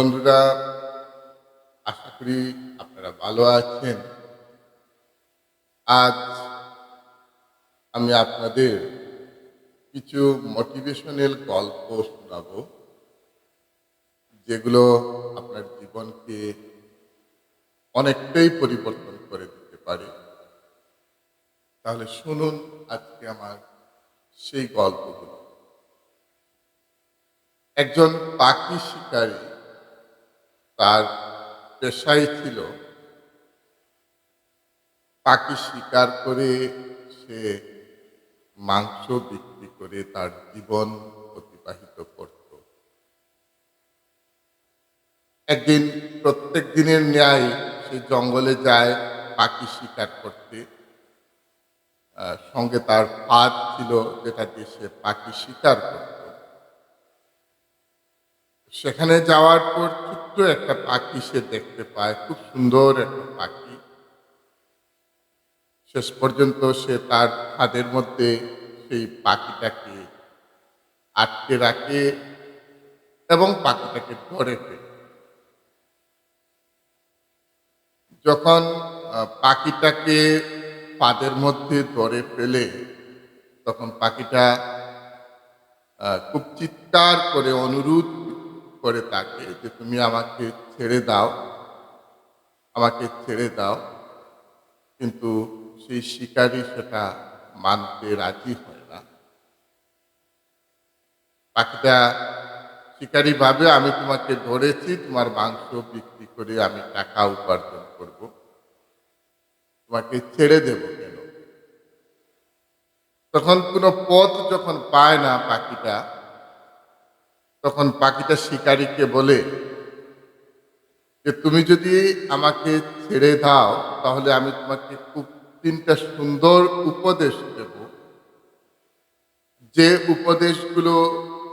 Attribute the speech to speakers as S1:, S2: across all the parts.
S1: বন্ধুরা, আশা করি আপনারা ভালো আছেন। আজ আমি আপনাদের কিছু মোটিভেশনাল গল্প শোনাবো, যেগুলো আপনার জীবনকে অনেকটাই পরিবর্তন করে দিতে পারে। তাহলে শুনুন আজকে আমার সেই গল্পগুলো। একজন পাখি শিকারী তার পেশাই ছিল পাখি শিকার করে সে মাংস বিক্রি করে তার জীবন অতিবাহিত করত। একদিন প্রত্যেক দিনের ন্যায় সে জঙ্গলে যায় পাখি শিকার করতে। সঙ্গে তার ফাঁদ ছিল যেটা দিয়ে সে পাখি শিকার করত। সেখানে যাওয়ার পর ছোট্ট একটা পাখি সে দেখতে পায়, খুব সুন্দর একটা পাখি। শেষ পর্যন্ত সে তার ফাঁদের মধ্যে সেই পাখিটাকে আটকে রাখে এবং পাখিটাকে ধরে ফেলে। যখন পাখিটাকে পাদের মধ্যে ধরে ফেলে, তখন পাখিটা খুব চিৎকার করে অনুরোধ করে তাকে যে তুমি আমাকে ছেড়ে দাও, আমাকে ছেড়ে দাও। কিন্তু সেই শিকারী সেটা মানতে রাজি হয় না। পাখিটা শিকারী ভাবে আমি তোমাকে ধরেছি, তোমার মাংস বিক্রি করে আমি টাকা উপার্জন করব। তোমাকে ছেড়ে দেব কেন? তখন কোনো পথ যখন পায় না পাখিটা তখন পাখিটা শিকারীকে বলে যে, তুমি যদি আমাকে ছেড়ে দাও, তাহলে আমি তোমাকে খুব তিনটা সুন্দর উপদেশ দেব। যে উপদেশগুলো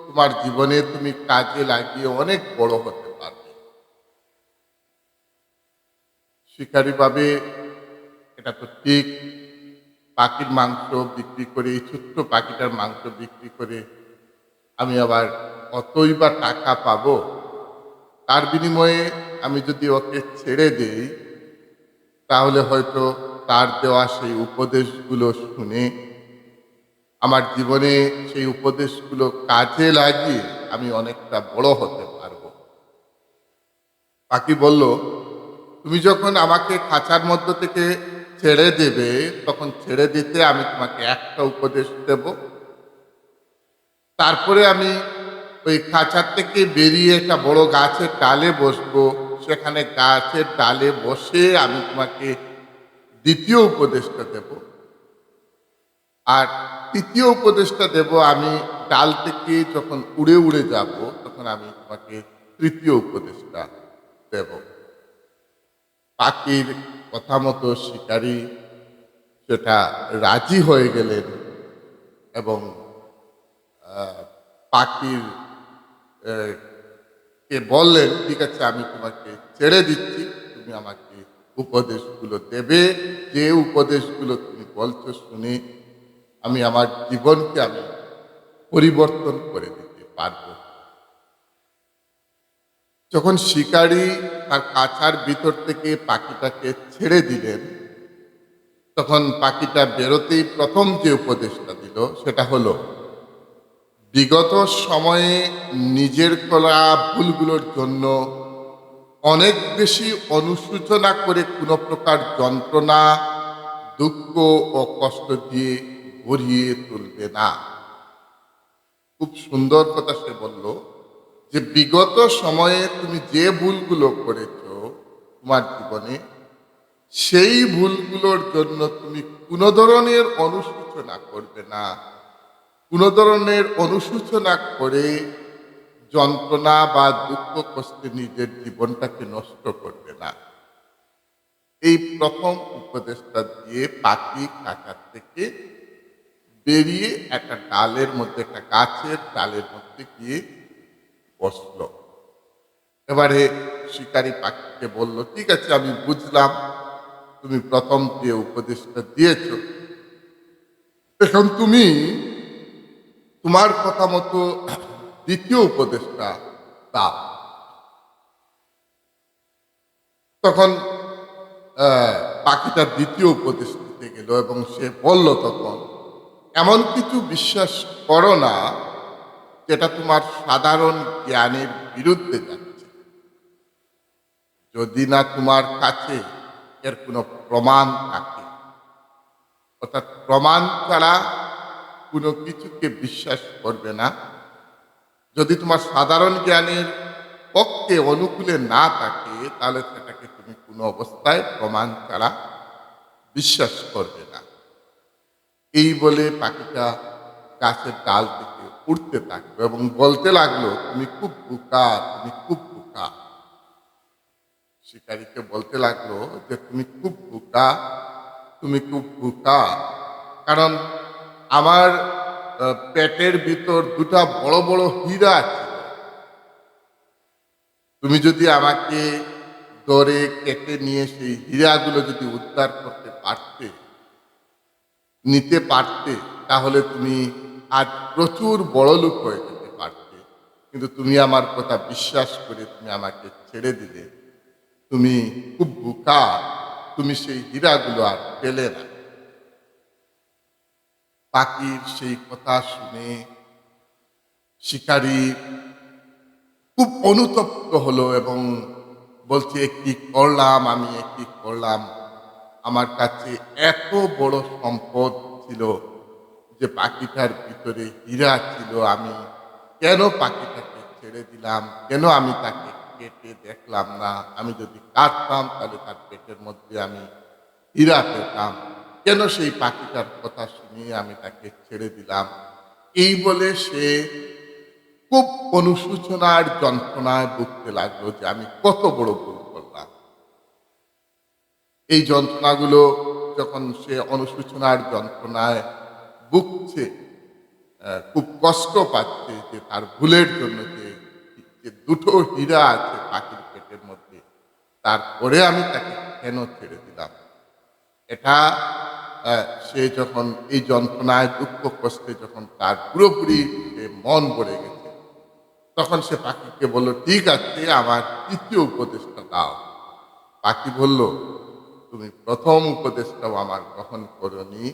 S1: তোমার জীবনে তুমি কাজে লাগিয়ে অনেক বড় হতে পারবে। শিকারী ভাবে, এটা তো ঠিক, পাখির মাংস বিক্রি করে, এই ছোট্ট পাখিটার মাংস বিক্রি করে আমি আবার কতই বা টাকা পাবো? তার বিনিময়ে আমি যদি ওকে ছেড়ে দেই, তাহলে হয়তো তার দেওয়া সেই উপদেশগুলো শুনে আমার জীবনে সেই উপদেশগুলো কাজে লাগিয়ে আমি অনেকটা বড় হতে পারব। পাখি বলল, তুমি যখন আমাকে খাঁচার মধ্য থেকে ছেড়ে দেবে, তখন ছেড়ে দিতে আমি তোমাকে একটা উপদেশ দেব। তারপরে আমি ওই খাঁচার থেকে বেরিয়ে একটা বড় গাছের ডালে বসবো। সেখানে গাছের ডালে বসে আমি তোমাকে দ্বিতীয় উপদেশটা দেব। আর তৃতীয় উপদেশটা দেব, আমি ডাল থেকে যখন উড়ে উড়ে যাব, তখন আমি তোমাকে তৃতীয় উপদেশটা দেব। পাখির কথা মতো শিকারী, সেটা রাজি হয়ে গেলেন এবং পাখির কে বললেন, ঠিক আছে, আমি তোমাকে ছেড়ে দিচ্ছি। তুমি আমাকে উপদেশগুলো দেবে। যে উপদেশগুলো তুমি বলছো শুনে আমি আমার জীবনকে আমি পরিবর্তন করে দিতে পারব। যখন শিকারি তার কাছার ভিতর থেকে পাখিটাকে ছেড়ে দিলেন, তখন পাখিটা বেরোতেই প্রথম যে উপদেশটা দিল, সেটা হলো বিগত সময়ে নিজের করা ভুলগুলোর জন্য অনেক বেশি অনুশোচনা করে কোনো প্রকার যন্ত্রণা, দুঃখ ও কষ্ট দিয়ে ভরিয়ে তুলবে না। খুব সুন্দর কথা সে বলল যে, বিগত সময়ে তুমি যে ভুলগুলো করেছ তোমার জীবনে, সেই ভুলগুলোর জন্য তুমি কোনো ধরনের অনুশোচনা করবে না। কোনো ধরনের অনুশোচনা করে যন্ত্রণা বা দুঃখ কষ্টে নিজের জীবনটাকে নষ্ট করবে না। এই প্রথম উপদেশটা দিয়ে পাখি কাকার থেকে বেরিয়ে একটা ডালের মধ্যে, একটা গাছের ডালের মধ্যে গিয়ে বসল। এবারে শিকারী পাখিকে বলল, ঠিক আছে, আমি বুঝলাম, তুমি প্রথম যে উপদেশটা দিয়েছ, এখন তুমি তোমার কথা মতো দ্বিতীয় উপদেশটা তা। তখন আহ, পাখিটা দ্বিতীয় উপদেশ দিতে গেল এবং সে বলল তখন এমন কিছু বিশ্বাস করো না যেটা তোমার সাধারণ জ্ঞানের বিরুদ্ধে যাচ্ছে। যদি না তোমার কাছে এর কোনো প্রমাণ থাকে অর্থাৎ প্রমাণ ছাড়া কোনো কিছুকে বিশ্বাস করবে না। যদি তোমার সাধারণ জ্ঞানের পক্ষে অনুকূলে না থাকে, তাহলে সেটাকে তুমি কোনো অবস্থায় প্রমাণ ছাড়া বিশ্বাস করবে না। এই বলে পাখিটা গাছের ডাল থেকে উঠতে থাকল এবং বলতে লাগল, তুমি খুব বোকা, তুমি খুব বোকা। শিকারীকে বলতে লাগল যে, তুমি খুব বোকা, তুমি খুব বোকা। কারণ আমার পেটের ভিতর দুটা বড় বড় হীরা আছে। তুমি যদি আমাকে দরে কেটে নিয়ে সেই হীরাগুলো যদি উদ্ধার করতে পারতে, নিতে পারতে, তাহলে তুমি আজ প্রচুর বড় লোক হয়ে যেতে পারতে। কিন্তু তুমি আমার কথা বিশ্বাস করে তুমি আমাকে ছেড়ে দিলে। তুমি খুব বোকা, তুমি সেই হীরাগুলো আর পেলে না। পাখির সেই কথা শুনে শিকারী খুব অনুতপ্ত হলো এবং বলছে কি করলাম, আমি এ কি করলাম। আমার কাছে এত বড় সম্পদ ছিল যে পাখিটার ভিতরে হীরা ছিল। আমি কেন পাখিটাকে ছেড়ে দিলাম? কেন আমি তাকে কেটে দেখলাম না? আমি যদি কাটতাম, তাহলে তার পেটের মধ্যে আমি হীরা পেতাম। কেন সেই পাখিটার কথা শুনিয়ে আমি তাকে ছেড়ে দিলাম। এই বলে সে খুব অনুশোচনার যন্ত্রণায় ভুগতে লাগল যে আমি কত বড় ভুল করলাম। এই যন্ত্রণাগুলো যখন সে অনুশোচনার যন্ত্রণায় আহ, খুব কষ্ট পাচ্ছে যে তার ভুলের জন্য যে দুটো হীরা আছে পাখির পেটের মধ্যে তারপরে আমি তাকে কেন ছেড়ে দিলাম? এটা সে যখন এই যন্ত্রণায়, দুঃখ কষ্টে যখন তার পুরোপুরি মন ভরে গেছে, তখন সে পাখিকে বলল, ঠিক আছে, আমার তৃতীয় উপদেশটা দাও। পাখি বলল, তুমি প্রথম উপদেশটাও আমার গ্রহণ করনি,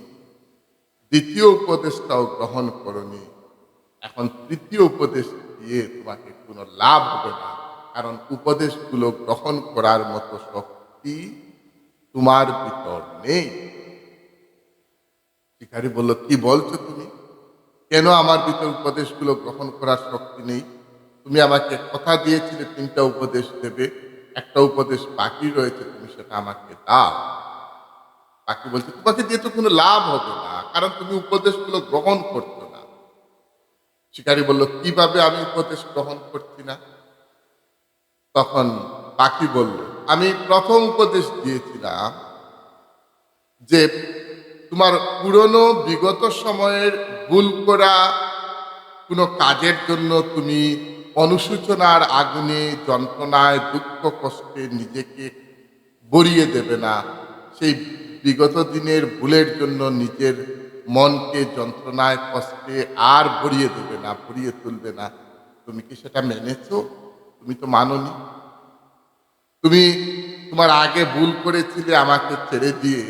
S1: দ্বিতীয় উপদেশটাও গ্রহণ করনি। এখন তৃতীয় উপদেশ দিয়ে তোমাকে কোনো লাভ হবে না, কারণ উপদেশগুলো গ্রহণ করার মতো শক্তি তোমার ভিতর নেই। শিকারী বলল, কি বলছো তুমি? কেন আমার ভিতর উপদেশগুলো গ্রহণ করার শক্তি নেই? তুমি আমাকে কথা দিয়েছিলে, তিনটা উপদেশ দেবে, একটা উপদেশ বাকি রয়েছে, তুমি সেটা আমাকে দাও। বাকি বলছে, তোমাকে দিয়ে তো কোনো লাভ হবে না, কারণ তুমি উপদেশগুলো গ্রহণ করছ না। শিকারী বলল, কীভাবে আমি উপদেশ গ্রহণ করছি না? তখন পাখি বলল আমি প্রথম উপদেশ দিয়েছিলাম যে তোমার পুরনো বিগত সময়ের ভুল করা কোনো কাজের জন্য তুমি অনুশোচনার আগুনে, যন্ত্রণায়, দুঃখ, কষ্টে নিজেকে বরিয়ে দেবে না। সেই বিগত দিনের ভুলের জন্য নিজের মনকে, যন্ত্রণায়, কষ্টে আর ভরিয়ে দেবে না, ভরিয়ে তুলবে না। তুমি কি সেটা মেনেছো? তুমি তো মাননি। তুমি তোমার আগে ভুল করেছিলে আমাকে ছেড়ে দিয়ে,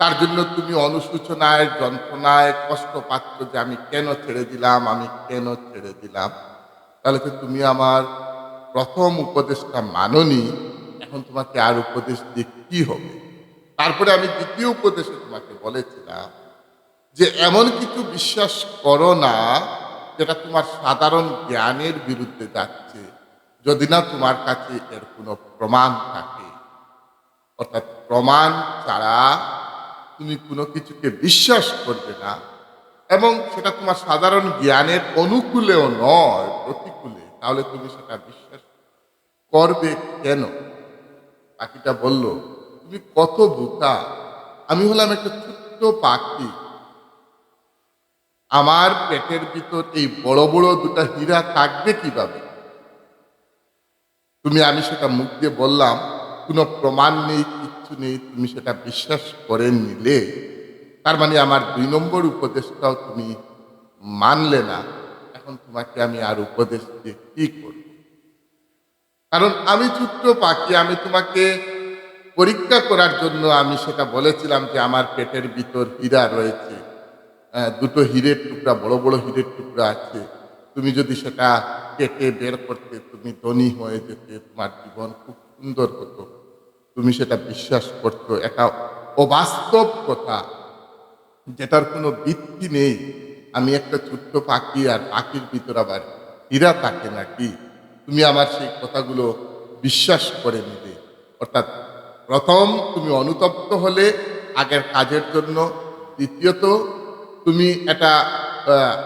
S1: তার জন্য তুমি অনুশোচনায়, যন্ত্রণায় কষ্ট পাচ্ছ যে আমি কেন ছেড়ে দিলাম, আমি কেন ছেড়ে দিলাম। তাহলে তো তুমি আমার প্রথম উপদেশটা মাননি, এখন তোমাকে আর উপদেশ দিয়ে কি হবে? তারপরে আমি দ্বিতীয় উপদেশে তোমাকে বলেছিলাম যে এমন কিছু বিশ্বাস করো না, যেটা তোমার সাধারণ জ্ঞানের বিরুদ্ধে যাচ্ছে। যদি না তোমার কাছে এর কোনো প্রমাণ থাকে, অর্থাৎ প্রমাণ ছাড়া তুমি কোনো কিছুকে বিশ্বাস করবে না এবং সেটা তোমার সাধারণ জ্ঞানের অনুকূলেও নয়, প্রতিকূলে, তাহলে তুমি সেটা বিশ্বাস করবে কেন? পাখিটা বলল, তুমি কত বোকা? আমি হলাম একটা ছোট্ট পাখি। আমার পেটের ভিতর এই বড় বড় দুটা হীরা থাকবে কীভাবে? তুমি আমি সেটা মুখ দিয়ে বললাম কোনো প্রমাণ নেই কিচ্ছু নেই তুমি সেটা বিশ্বাস করে নিলে। তার মানে আমার দুই নম্বর উপদেশটাও তুমি মানলে না। এখন তোমাকে আমি আর উপদেশ দিয়ে কি করব? কারণ আমি ছোট্ট পাখি আমি তোমাকে পরীক্ষা করার জন্য আমি সেটা বলেছিলাম যে আমার পেটের ভিতর হীরা রয়েছে। আহ, দুটো হীরের টুকরা বড় বড় হীরের টুকরা আছে। তুমি যদি সেটা কেটে বের করতে তুমি ধনী হয়ে যেতে, তোমার জীবন খুব সুন্দর হতো। তুমি সেটা বিশ্বাস করতো এটা অবাস্তব কথা। যেটার কোনো ভিত্তি নেই। আমি একটা ছোট্ট পাখি আর পাখির ভিতর আবার হীরা থাকে নাকি? তুমি আমার সেই কথাগুলো বিশ্বাস করে নিবে। অর্থাৎ প্রথম তুমি অনুতপ্ত হলে, আগের কাজের জন্য। দ্বিতীয়ত, তুমি এটা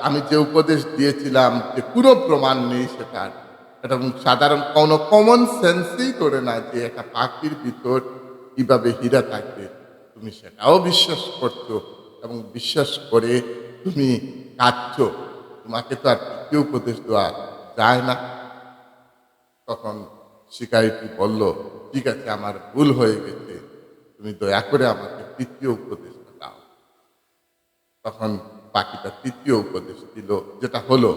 S1: আমি যে উপদেশ দিয়েছিলাম যে কোনো প্রমাণ নেই সেটার এটা সাধারণ কোনো কমন সেন্সই করে না যে একটা পাখির ভিতর কীভাবে হীরা থাকবে তুমি সেটাও বিশ্বাস করছ এবং বিশ্বাস করে তুমি কাঁদছো। তোমাকে তো আর তৃতীয় উপদেশ দেওয়া যায় না। তখন শিকারিটি বলল, ঠিক আছে, আমার ভুল হয়ে গেছে। তুমি দয়া করে আমাকে তৃতীয় উপদেশটা দাও। তখন পাখিটা তৃতীয় উপদেশ দিল, যেটা হলো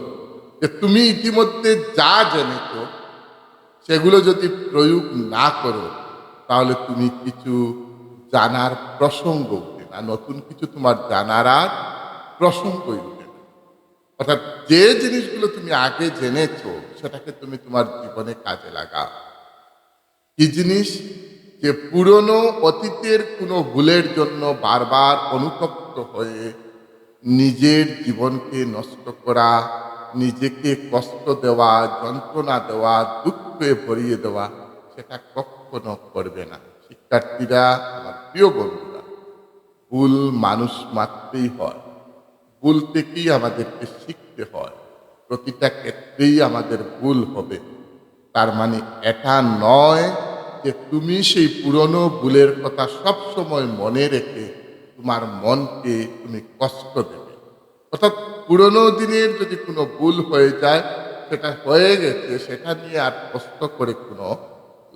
S1: যে তুমি ইতিমধ্যে যা জেনেছ, সেগুলো যদি প্রয়োগ না করো, তাহলে তুমি কিছু জানার প্রসঙ্গ উঠে না। নতুন কিছু তোমার জানার আর প্রসঙ্গই উঠে না। অর্থাৎ যে জিনিসগুলো তুমি আগে জেনেছো, সেটাকে তুমি তোমার জীবনে কাজে লাগাও। কি জিনিস? যে পুরনো অতীতের কোনো ভুলের জন্য বারবার অনুতপ্ত হয়ে নিজের জীবনকে নষ্ট করা, নিজেকে কষ্ট দেওয়া, যন্ত্রণা দেওয়া, দুঃখে ভরিয়ে দেওয়া, সেটা কখনো করবে না। শিক্ষার্থীরা, আমার প্রিয় বন্ধুরা, ভুল মানুষ মাত্রেই হয়। ভুল থেকেই আমাদেরকে শিখতে হয়। প্রতিটা ক্ষেত্রেই আমাদের ভুল হবে। তার মানে এটা নয় যে তুমি সেই পুরনো ভুলের কথা সব সময় মনে রেখে তোমার মনকে তুমি কষ্ট দেবে। অর্থাৎ পুরনো দিনের যদি কোনো ভুল হয়ে যায়, সেটা হয়ে গেছে, সেটা নিয়ে আর কষ্ট করে কোনো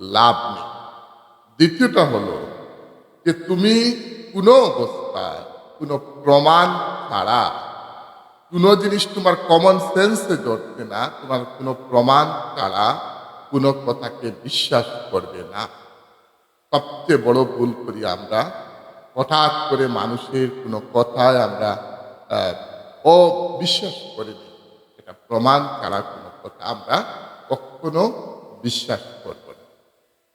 S1: লাভ নেই। দ্বিতীয়টা হলো যে তুমি কোনো অবস্থায় কোনো প্রমাণ ছাড়া, কোনো জিনিস তোমার কমন সেন্সে জড়ছে না, তোমার কোনো প্রমাণ ছাড়া কোনো কথাকে বিশ্বাস করবে না। সবচেয়ে বড় ভুল করি আমরা হঠাৎ করে মানুষের কোনো কথায় আমরা অবিশ্বাস করে নিই এটা প্রমাণ ছাড়া কোনো কথা আমরা কখনো বিশ্বাস করব না।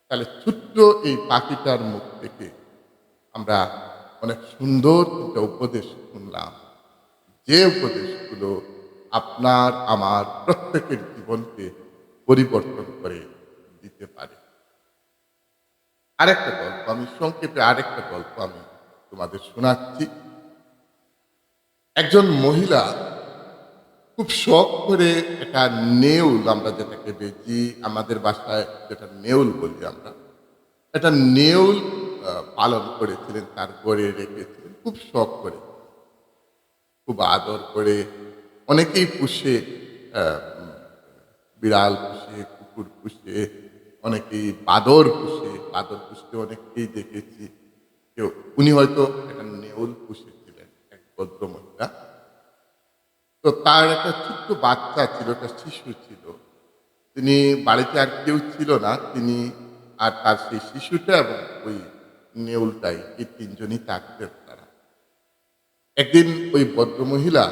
S1: তাহলে ছোট্ট এই পাখিটার মুখ থেকে আমরা অনেক সুন্দর একটা উপদেশ শুনলাম। যে উপদেশগুলো আপনার, আমার প্রত্যেকের জীবনকে পরিবর্তন করে দিতে পারে। আরেকটা গল্প আমি, সংক্ষেপে আরেকটা গল্প আমি তোমাদের শোনাচ্ছি। একজন মহিলা খুব শখ করে একটা নেউল, আমরা যেটাকে বেজি আমাদের বাসায়, যেটা নেউল বলি আমরা, একটা নেউল পালন করেছিলেন, তার গড়ে রেখেছিলেন, খুব শখ করে, খুব আদর করে, অনেকেই পুষে বিড়াল পুষে, কুকুর পুষে, অনেকেই বাদর পুষে, বাদর পুষতে অনেককেই দেখেছি। কেউ উনি হয়তো একটা নেউল পুষেছিলেন, এক ভদ্র মহিলা তো তার একটা ছোট্ট বাচ্চা ছিল, একটা শিশু ছিল। তিনি বাড়িতে আর কেউ ছিল না, তিনি আর তার সেই শিশুটা এবং ওই নেউলটাই, এই তিনজনই থাকতেন তারা। একদিন ওই ভদ্রমহিলা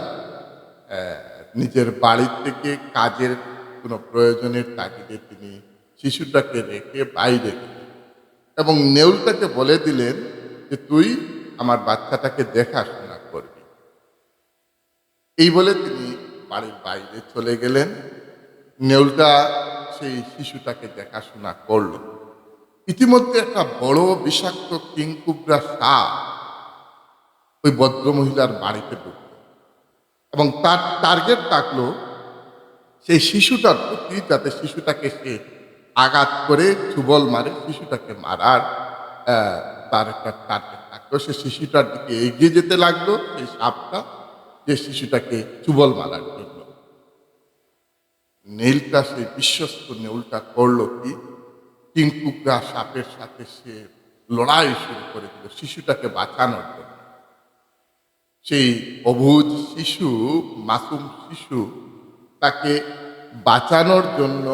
S1: নিজের বাড়ি থেকে কাজের কোনো প্রয়োজনের তাগিদে তিনি শিশুটাকে রেখে বাইরে এবং নেউলটাকে বলে দিলেন যে তুই আমার বাচ্চাটাকে দেখাশোনা করবি। এই বলে তিনি বাড়ির বাইরে চলে গেলেন। নেউলটা সেই শিশুটাকে দেখাশোনা করল। ইতিমধ্যে একটা বড় বিষাক্ত কিংকুবরা সাপ ওই ভদ্রমহিলার বাড়িতে ঢুকল এবং তার টার্গেট থাকল সেই শিশুটার প্রতি, যাতে শিশুটাকে সে আঘাত করে চুবল মারে, শিশুটাকে মারার তার একটা টার্গেট থাকল সে শিশুটার দিকে এগিয়ে যেতে লাগল সেই সাপটা, যে শিশুটাকে চুবল মারার জন্য। নেইলটা সেই বিশ্বস্ত নেউলটা করল কি? কিংকুকরা সাপের সাথে সে লড়াই শুরু করে দিল শিশুটাকে বাঁচানোর জন্য। সেই অবুজ শিশু, মাসুম শিশু, তাকে বাঁচানোর জন্য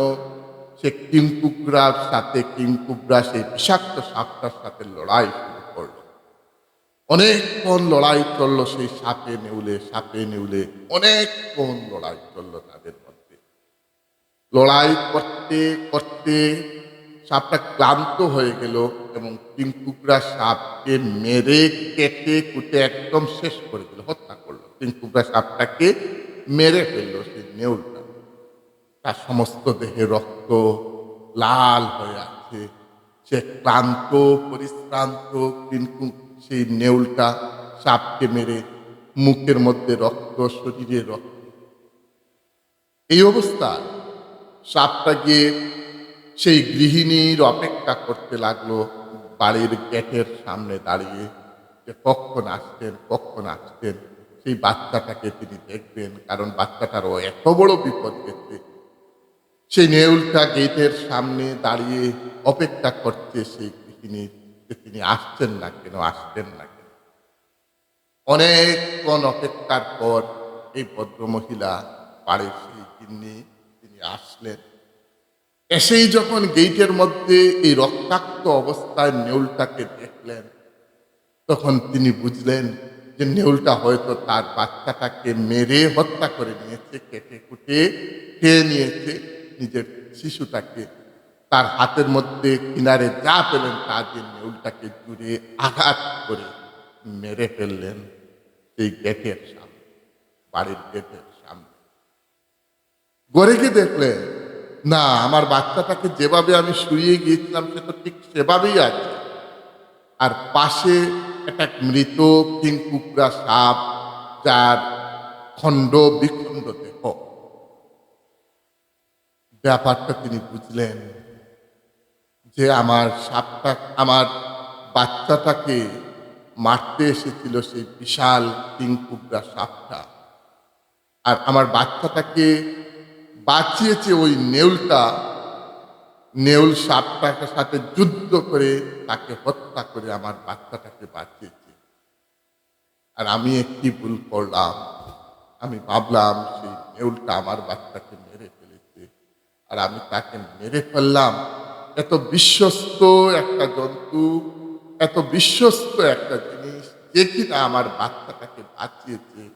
S1: সে কিংকুকরার সাথে কিংকুকরা সেই বিষাক্ত সাপটার সাথে লড়াই শুরু করল। অনেকক্ষণ লড়াই চলল সেই সাপে নেউলে সাপে নেউলে অনেকক্ষণ লড়াই চলল তাদের মধ্যে। লড়াই করতে করতে সাপটা ক্লান্ত হয়ে গেল এবং কিংকুকরা সাপকে মেরে কেটে কুটে একদম শেষ করে দিল, হত্যা করল। কিংকুকরা সাপটাকে মেরে ফেলল সেই নেউলটা তার সমস্ত দেহে রক্ত লাল হয়ে আছে। সে ক্লান্ত, পরিশ্রান্ত কিন্তু সেই নেউলটা সাপকে মেরে মুখের মধ্যে রক্ত, শরীরে রক্ত। এই অবস্থায় সাপটা গিয়ে সেই গৃহিণীর অপেক্ষা করতে লাগল বাড়ির গেটের সামনে দাঁড়িয়ে। যে কখন আসতেন কখন আসতেন সেই বাচ্চাটাকে তিনি দেখবেন, কারণ বাচ্চাটারও এত বড় বিপদ গেছে সেই নেউলটা গেটের সামনে দাঁড়িয়ে অপেক্ষা করছে সেই গৃহিণীর তিনি আসছেন না কেন, আসছেন না কেন? অনেকক্ষণ অপেক্ষার পর এই ভদ্রমহিলা বাড়ির সেই গিন্নি, তিনি আসলেন। এসেই যখন গেইটের মধ্যে এই রক্তাক্ত অবস্থায় নেউলটাকে দেখলেন, তখন তিনি বুঝলেন যে নেউলটা হয়তো তার বাচ্চাটাকে মেরে হত্যা করে নিয়েছে, কেটে কুটে খেয়ে নিয়েছে। নিজের শিশুটাকে তার হাতের মধ্যে কিনারে যা পেলেন তা দিয়ে নেউলটাকে জুড়ে আঘাত করে মেরে ফেললেন সেই গেটের সামনে, বাড়ির গেটের সামনে। গড়ে গিয়ে দেখলেন, না, আমার বাচ্চাটাকে যেভাবে আমি শুয়ে গিয়েছিলাম, সে তো ঠিক সেভাবেই আছে। আর পাশে একটা মৃত কিংকুকরা সাপ, যার খণ্ড বিখণ্ড দেহ ব্যাপারটা তিনি বুঝলেন যে আমার সাপটা, আমার বাচ্চাটাকে মারতে এসেছিল সেই বিশাল কিংকুকরা সাপটা। আর আমার বাচ্চাটাকে বাঁচিয়েছে ওই নেউলটা, নেউল সাপটাকে সাথে যুদ্ধ করে তাকে হত্যা করে আমার বাচ্চাটাকে বাঁচিয়েছে। আর আমি একটি ভুল করলাম। আমি ভাবলাম সেই নেউলটা আমার বাচ্চাকে আর আমি তাকে মেরে ফেললাম। এত বিশ্বস্ত একটা জন্তু, এত বিশ্বস্ত একটা জিনিস, যে কিনা আমার বাচ্চাটাকে বাঁচিয়েছে।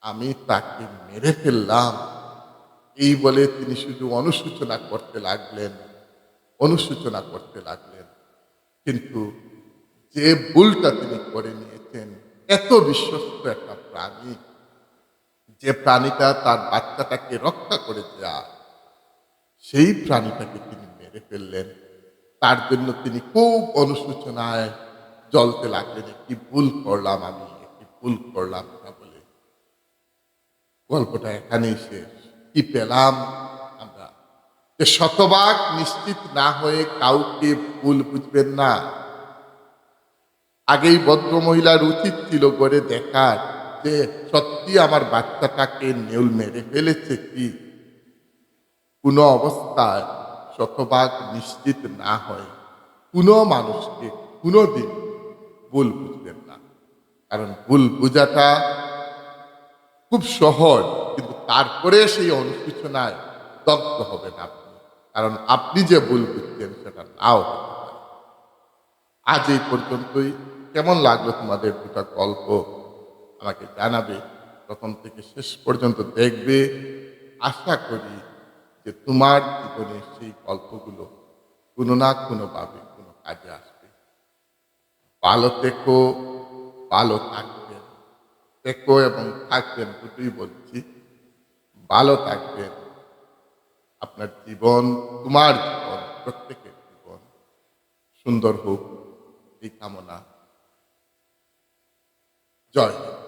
S1: আমি তাকে মেরে ফেললাম। এই বলে তিনি শুধু অনুসূচনা করতে লাগলেন অনুসূচনা করতে লাগলেন। কিন্তু যে ভুলটা তিনি করে নিয়েছেন, এত বিশ্বস্ত একটা প্রাণী, যে প্রাণীটা তার বাচ্চাটাকে রক্ষা করে যায় সেই প্রাণীটাকে তিনি মেরে ফেললেন। তার জন্য তিনি খুব অনুসূচনায় জ্বলতে লাগলেন, একটি ভুল করলাম আমি, একটি ভুল করলাম না বলে। গল্পটা এখানেই শেষ। কি পেলাম আমরা? যে শতভাগ নিশ্চিত না হয়ে কাউকে ভুল বুঝবেন না। আগেই ভদ্র মহিলার উচিত ছিল করে দেখার যে সত্যি আমার বাচ্চাটাকে নেউল মেরে ফেলেছে কি? কোনো অবস্থায় শতভাগ নিশ্চিত না হয়। কোনো মানুষকে কোনো দিন ভুল বুঝবেন না। কারণ ভুল বোঝাটা খুব সহজ, কিন্তু তারপরে সেই অনুসূচনায় দগ্ধ হবেন আপনি। কারণ আপনি যে ভুল বুঝছেন, সেটা নাও আজ এই পর্যন্তই। কেমন লাগল তোমাদের দুটা গল্প? আমাকে জানাবে। প্রথম থেকে শেষ পর্যন্ত দেখবে। আশা করি যে তোমার জীবনে সেই গল্পগুলো কোনো না কোনোভাবে কোনো কাজে আসবে। ভালো থেকো, ভালো থাকবেন। থেকো এবং থাকবেন দুটোই বলছি। ভালো থাকবেন। আপনার জীবন, তোমার জীবন, প্রত্যেকের জীবন সুন্দর হোক, এই কামনা। জয়।